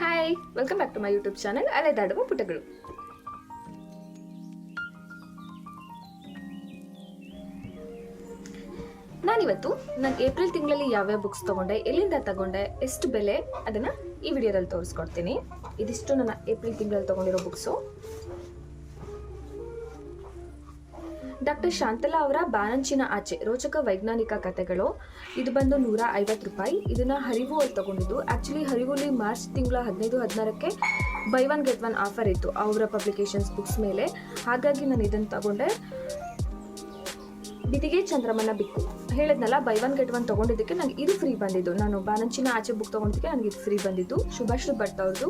Hi welcome back to my YouTube channel ಅಲೆದಾಡುವ ಪುಟಗಳು ನಾನಿವತ್ತು ನಾನು ಏಪ್ರಿಲ್ ತಿಂಗಳಲ್ಲಿ ಯಾವ್ಯಾವ ಬುಕ್ಸ್ ತಗೊಂಡೆ, ಎಲ್ಲಿಂದ ತಗೊಂಡೆ, ಎಷ್ಟು ಬೆಲೆ, ಅದನ್ನು ಈ ವಿಡಿಯೋದಲ್ಲಿ ತೋರಿಸ್ಕೊಡ್ತೀನಿ. ಇದಿಷ್ಟು ನನ್ನ ಏಪ್ರಿಲ್ ತಿಂಗಳಲ್ಲಿ ತಗೊಂಡಿರೋ ಬುಕ್ಸು ಡಾಕ್ಟರ್ ಶಾಂತಲಾ ಅವರ ಬಾನಂಚಿನ ಆಚೆ ರೋಚಕ ವೈಜ್ಞಾನಿಕ ಕಥೆಗಳು ಇದು ಬಂದು ನೂರ ಐವತ್ತು ರೂಪಾಯಿ. ಇದನ್ನ ಹರಿವು ಅಲ್ಲಿ ತಗೊಂಡಿದ್ದು. ಆಕ್ಚುಲಿ ಹರಿವುಲಿ ಮಾರ್ಚ್ ತಿಂಗಳ ಹದಿನೈದು, ಹದಿನಾರಕ್ಕೆ buy one, get one offer ಇತ್ತು ಅವರ ಪಬ್ಲಿಕೇಶನ್ಸ್ ಬುಕ್ಸ್ ಮೇಲೆ. ಹಾಗಾಗಿ ನಾನು ಇದನ್ನು ತಗೊಂಡೆ. ಬಿದಿಗೆ ಚಂದ್ರಮನ ಬಿಕ್ಕು. ಹೇಳಿದ್ನಲ್ಲ, ಬೈ ಒನ್, ಗೆಟ್ ಒನ್ ತಗೊಂಡಿದ್ದಕ್ಕೆ ನನಗೆ ಇದು ಫ್ರೀ ಬಂದಿದ್ದು. ನಾನು ಬಾನಂಚಿನ ಆಚೆ ಬುಕ್ ತಗೊಂಡಿದ್ದಕ್ಕೆ ನನಗೆ ಇದು ಫ್ರೀ ಬಂದಿದ್ದು. ಶುಭಾಶ್ರೀ ಭಟ್ ಅವ್ರದ್ದು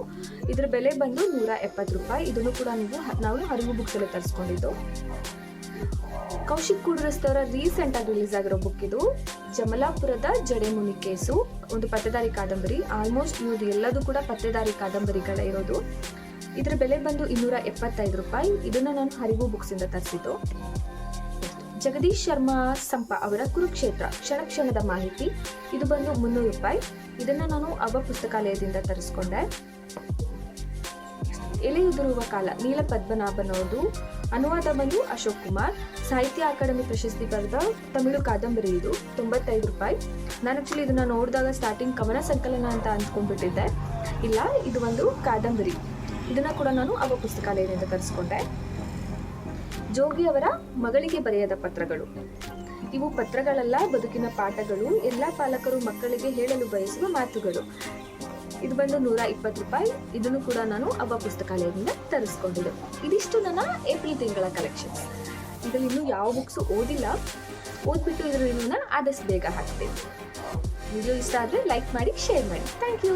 ಇದ್ರ ಬೆಲೆ ಬಂದು ನೂರ ಎಪ್ಪತ್ತು ರೂಪಾಯಿ. ಇದನ್ನು ಕೂಡ ನೀವು, ನಾವು ಹರಿವು ಬುಕ್ಸಲ್ಲಿ ತರಿಸ್ಕೊಂಡಿದ್ದು. ಕೌಶಿಕ್ ಕುಡ್ರಸ್ತವರ ರೀಸೆಂಟ್ ಆಗಿ ರಿಲೀಸ್ ಆಗಿರೋ ಬುಕ್ ಇದು. ಜಮಲಾಪುರದ ಜಡೆಮುನಿ ಕೇಸು. ಒಂದು ಪತ್ತೆದಾರಿ ಕಾದಂಬರಿ ಆಲ್ಮೋಸ್ಟ್ ಇವ್ರದ್ದು ಎಲ್ಲದೂ ಕೂಡ ಪತ್ತೆದಾರಿ ಕಾದಂಬರಿಗಳೇ ಇರೋದು. ಇದರ ಬೆಲೆ ಬಂದು ಇನ್ನೂರ ಎಪ್ಪತ್ತೈದು ರೂಪಾಯಿ. ಇದನ್ನ ನಾನು ಹರಿವು ಬುಕ್ಸಿಂದ ತರಿಸಿದ್ದು. ಜಗದೀಶ್ ಶರ್ಮಾ ಸಂಪ ಅವರ ಕುರುಕ್ಷೇತ್ರ, ಕ್ಷಣ ಕ್ಷಣದ ಮಾಹಿತಿ. ಇದು ಬಂದು ಮುನ್ನೂರು ರೂಪಾಯಿ. ಇದನ್ನ ನಾನು ಅವ ಪುಸ್ತಕಾಲಯದಿಂದ ತರಿಸ್ಕೊಂಡೆ. ಎಲೆಯುದುರುವ ಕಾಲ ನೀಲ ಪದ್ಮನಾಭನ್ ಅವ್ರದ್ದು ಅನುವಾದ ಬಂದು ಅಶೋಕ್ ಕುಮಾರ್, ಸಾಹಿತ್ಯ ಅಕಾಡೆಮಿ ಪ್ರಶಸ್ತಿ ಬರೆದ ತಮಿಳು ಕಾದಂಬರಿ ಇದು, ತೊಂಬತ್ತೈದು ರೂಪಾಯಿ. ನಾನು ಆಕ್ಚುಲಿ ಇದನ್ನ ನೋಡಿದಾಗ ಸ್ಟಾರ್ಟಿಂಗ್ ಕವನ ಸಂಕಲನ ಅಂತ ಅಂದ್ಕೊಂಡ್ಬಿಟ್ಟಿದ್ದೆ. ಇಲ್ಲ, ಇದು ಒಂದು ಕಾದಂಬರಿ. ಇದನ್ನ ಕೂಡ ನಾನು ಅವ ಪುಸ್ತಕಾಲಯದಿಂದ ತರಿಸ್ಕೊಂಡೆ. ಜೋಗಿ ಅವರ ಮಗಳಿಗೆ ಬರೆಯದ ಪತ್ರಗಳು. ಇವು ಪತ್ರಗಳಲ್ಲ, ಬದುಕಿನ ಪಾಠಗಳು. ಎಲ್ಲ ಪಾಲಕರು ಮಕ್ಕಳಿಗೆ ಹೇಳಲು ಬಯಸುವ ಮಾತುಗಳು. ಇದು ಬಂದು ನೂರ ಇಪ್ಪತ್ತು ರೂಪಾಯಿ. ಇದನ್ನು ಕೂಡ ನಾನು ಅವ ಪುಸ್ತಕಾಲಯದಿಂದ ತರಿಸ್ಕೊಂಡಿದ್ದೆ. ಇದಿಷ್ಟು ನನ್ನ ಏಪ್ರಿಲ್ ತಿಂಗಳ ಕಲೆಕ್ಷನ್ ಇದರಲ್ಲಿ ಇನ್ನೂ ಯಾವ ಬುಕ್ಸು ಓದಿಲ್ಲ. ಓದ್ಬಿಟ್ಟು ಇದರಲ್ಲಿ ಆದಷ್ಟು ಬೇಗ ಹಾಕ್ತೀನಿ. ವಿಡಿಯೋ ಇಷ್ಟ ಆದರೆ ಲೈಕ್ ಮಾಡಿ ಶೇರ್ ಮಾಡಿ. Thank you